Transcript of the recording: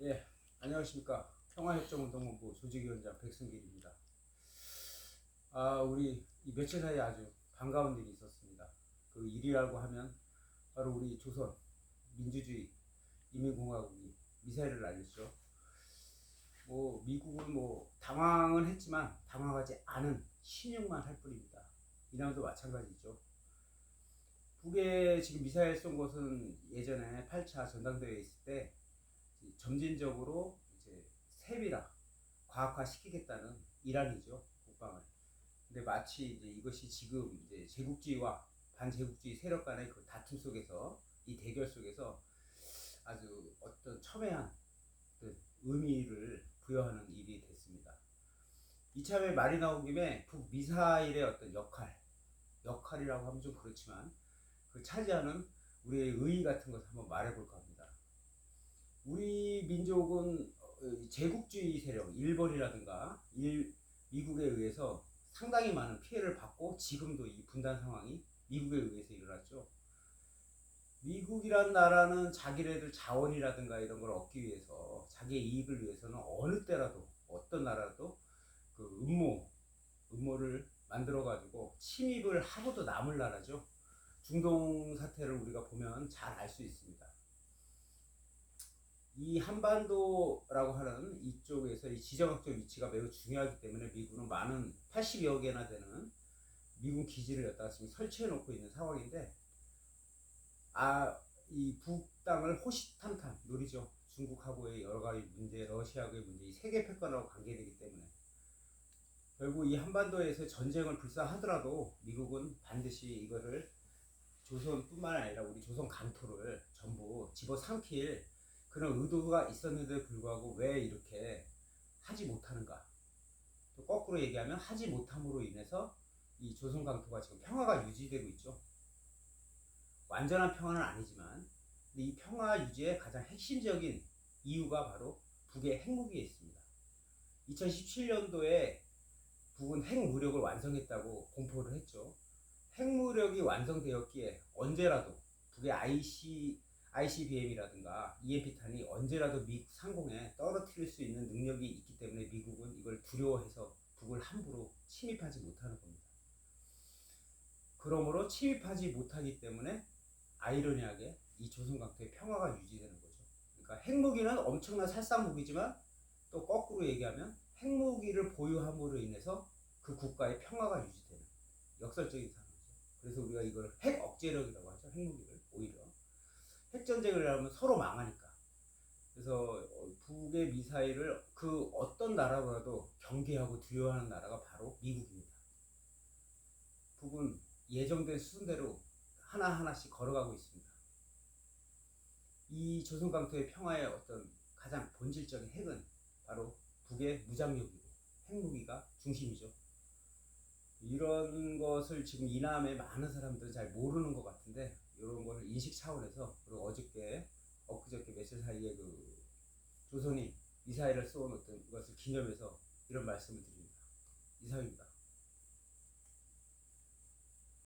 예, 안녕하십니까. 평화협정운동본부 조직위원장 백승길입니다. 아, 우리 이 며칠 사이에 아주 반가운 일이 있었습니다. 그 일이라고 하면 바로 우리 조선 민주주의 인민공화국이 미사일을 날렸죠. 뭐 미국은 뭐 당황은 했지만 당황하지 않은 신용만 할 뿐입니다. 이남도 마찬가지죠. 북에 지금 미사일 쏜 것은 예전에 8차 전당대회 있을 때 점진적으로 이제 세비라 과학화 시키겠다는 이란이죠 국방을. 근데 마치 이제 이것이 지금 이제 제국주의와 반제국주의 세력 간의 그 다툼 속에서 이 대결 속에서 아주 어떤 첨예한 그 의미를 부여하는 일이 됐습니다. 이참에 말이 나온 김에 북 미사일의 어떤 역할, 역할이라고 하면 좀 그렇지만 그 차지하는 우리의 의의 같은 것을 한번 말해볼까 합니다. 우리 민족은 어, 제국주의 세력, 일본이라든가 일, 미국에 의해서 상당히 많은 피해를 받고 지금도 이 분단 상황이 미국에 의해서 일어났죠. 미국이란 나라는 자기네들 자원이라든가 이런 걸 얻기 위해서 자기의 이익을 위해서는 어느 때라도 어떤 나라도 그 음모 음모를 만들어 가지고 침입을 하고도 남을 나라죠. 중동 사태를 우리가 보면 잘 알 수 있습니다. 이 한반도라고 하는 이쪽에서 이 지정학적 위치가 매우 중요하기 때문에 미국은 많은 80여 개나 되는 미군 기지를 여기다가 지금 설치해 놓고 있는 상황인데 아 이 북 땅을 호시탐탐 노리죠. 중국하고의 여러 가지 문제, 러시아하고의 문제, 이 세계 패권하고 관계되기 때문에 결국 이 한반도에서 전쟁을 불사하더라도 미국은 반드시 이거를 조선뿐만 아니라 우리 조선 강토를 전부 집어삼킬 그런 의도가 있었는데 불구하고 왜 이렇게 하지 못하는가? 또 거꾸로 얘기하면 하지 못함으로 인해서 이 조선 강토가 지금 평화가 유지되고 있죠. 완전한 평화는 아니지만 이 평화 유지의 가장 핵심적인 이유가 바로 북의 핵무기에 있습니다. 2017년도에 북은 핵무력을 완성했다고 공포를 했죠. 핵무력이 완성되었기에 언제라도 북의 IC, ICBM이라든가 EMP탄이 언제라도 미국 상공에 떨어뜨릴 수 있는 능력이 있기 때문에 미국은 이걸 두려워해서 북을 함부로 침입하지 못하는 겁니다. 그러므로 침입하지 못하기 때문에 아이러니하게 이 조선 강토의 평화가 유지되는 거죠. 그러니까 핵무기는 엄청난 살상 무기지만 또 거꾸로 얘기하면 핵무기를 보유함으로 인해서 그 국가의 평화가 유지되는 역설적인 상황이죠. 그래서 우리가 이걸 핵 억제력이라고 하죠. 핵무기를 오히려 핵 전쟁을 하면 서로 망하니까. 그래서 어, 북의 미사일을 그 어떤 나라보다도 경계하고 두려워하는 나라가 바로 미국입니다. 북은 예정된 수순대로 하나하나씩 걸어가고 있습니다. 이 조선 강토의 평화의 어떤 가장 본질적인 핵은 바로 북의 무장력이고 핵무기가 중심이죠. 이런 것을 지금 이남의 많은 사람들은 잘 모르는 것 같은데 이런 것을 인식 차원에서 그리고 어저께 엊그저께 며칠 사이에 그 조선이 미사일을 쏘는 어떤 것을 기념해서 이런 말씀을 드립니다. 이상입니다.